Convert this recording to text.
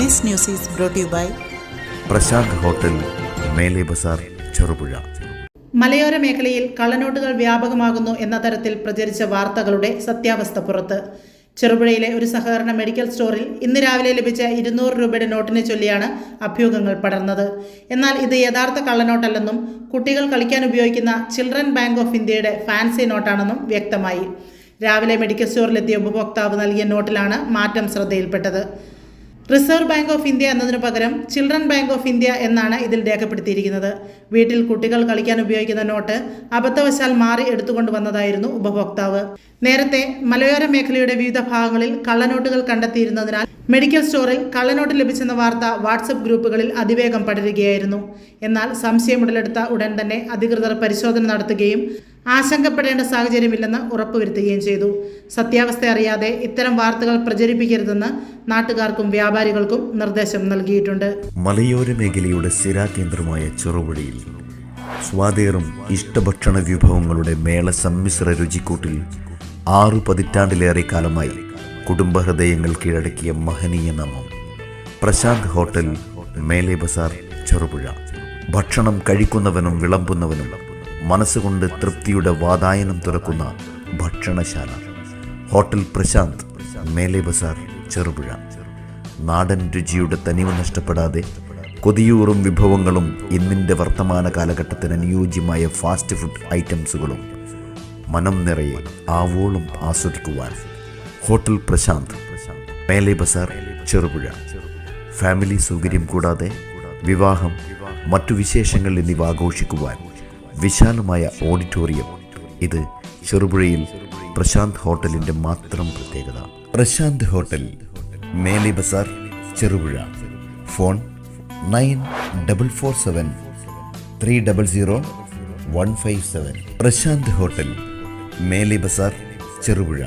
This news is brought you by by Prashant hotel Mele Bazar Cherupuzha. മലയോര മേഖലയിൽ കള്ളനോട്ടുകൾ വ്യാപകമാകുന്നു എന്ന തരത്തിൽ പ്രചരിച്ച വാർത്തകളുടെ സത്യാവസ്ഥ പുറത്ത്. ചെറുപുഴയിലെ ഒരു സഹകരണ മെഡിക്കൽ സ്റ്റോറിൽ ഇന്ന് രാവിലെ ലഭിച്ച ഇരുന്നൂറ് രൂപയുടെ നോട്ടിനെ ചൊല്ലിയാണ് അഭ്യൂഹങ്ങൾ പടർന്നത്. എന്നാൽ ഇത് യഥാർത്ഥ കള്ളനോട്ടല്ലെന്നും കുട്ടികൾ കളിക്കാൻ ഉപയോഗിക്കുന്ന ചിൽഡ്രൻ ബാങ്ക് ഓഫ് ഇന്ത്യയുടെ ഫാൻസി നോട്ടാണെന്നും വ്യക്തമായി. രാവിലെ മെഡിക്കൽ സ്റ്റോറിലെത്തിയ ഉപഭോക്താവ് നൽകിയ നോട്ടിലാണ് മാറ്റം ശ്രദ്ധയിൽപ്പെട്ടത്. റിസർവ് ബാങ്ക് ഓഫ് ഇന്ത്യ എന്നതിനു പകരം ചിൽഡ്രൻ ബാങ്ക് ഓഫ് ഇന്ത്യ എന്നാണ് ഇതിൽ രേഖപ്പെടുത്തിയിരിക്കുന്നത്. വീട്ടിൽ കുട്ടികൾ കളിക്കാൻ ഉപയോഗിക്കുന്ന നോട്ട് അബദ്ധവശാൽ മാറി എടുത്തുകൊണ്ട് വന്നതായിരുന്നു ഉപഭോക്താവ്. നേരത്തെ മലയോര മേഖലയുടെ വിവിധ ഭാഗങ്ങളിൽ കള്ളനോട്ടുകൾ കണ്ടെത്തിയിരുന്നതിനാൽ മെഡിക്കൽ സ്റ്റോറിൽ കള്ളനോട്ട് ലഭിച്ചെന്ന വാർത്ത വാട്സപ്പ് ഗ്രൂപ്പുകളിൽ അതിവേഗം പടരുകയായിരുന്നു. എന്നാൽ സംശയമുടലെടുത്ത ഉടൻ തന്നെ അധികൃതർ പരിശോധന നടത്തുകയും ആശങ്കപ്പെടേണ്ട സാഹചര്യമില്ലെന്ന് ഉറപ്പുവരുത്തുകയും ചെയ്തു. സത്യാവസ്ഥ അറിയാതെ ഇത്തരം വാർത്തകൾ പ്രചരിപ്പിക്കരുതെന്ന് നാട്ടുകാർക്കും വ്യാപാരികൾക്കും നിർദ്ദേശം നൽകിയിട്ടുണ്ട്. മലയോര മേഖലയുടെ സ്ഥിരാകേന്ദ്രമായ ചെറുപുഴയിൽ സ്വാതേറും ഇഷ്ടഭക്ഷണ വിഭവങ്ങളുടെ മേള സമ്മിശ്ര രുചിക്കൂട്ടിൽ ആറു പതിറ്റാണ്ടിലേറെ കാലമായി കുടുംബഹൃദയങ്ങൾ കീഴടക്കിയ മഹനീയ നാമം. പ്രശാന്ത് ഹോട്ടൽ മേലെ ബസാർ ചെറുപുഴ. ഭക്ഷണം കഴിക്കുന്നവനും വിളമ്പുന്നവനും മനസ്സുകൊണ്ട് തൃപ്തിയുടെ വാതായനം തുറക്കുന്ന ഭക്ഷണശാല. ഹോട്ടൽ പ്രശാന്ത് മേലെ ബസാർ ചെറുപുഴ. നാടൻ രുചിയുടെ തനിവ് നഷ്ടപ്പെടാതെ കൊതിയൂറും വിഭവങ്ങളും ഇന്നിന്റെ വർത്തമാന കാലഘട്ടത്തിന് അനുയോജ്യമായ ഫാസ്റ്റ് ഫുഡ് ഐറ്റംസുകളും മനം നിറയെ ആവോളം ആസ്വദിക്കുവാൻ ഹോട്ടൽ പ്രശാന്ത് മേലെ ബസാർ ചെറുപുഴ. ഫാമിലി സൗകര്യം കൂടാതെ വിവാഹം മറ്റു വിശേഷങ്ങൾ എന്നിവ ആഘോഷിക്കുവാൻ വിശാലമായ ഓഡിറ്റോറിയം. ഇത് ചെറുപുഴയിൽ പ്രശാന്ത് ഹോട്ടലിന്റെ മാത്രം പ്രത്യേകത. Prashant hotel Mele Bazar Cherupuzha. Phone nine double four seven three double zero one five seven. Prashant hotel Mele Bazar Cherupuzha.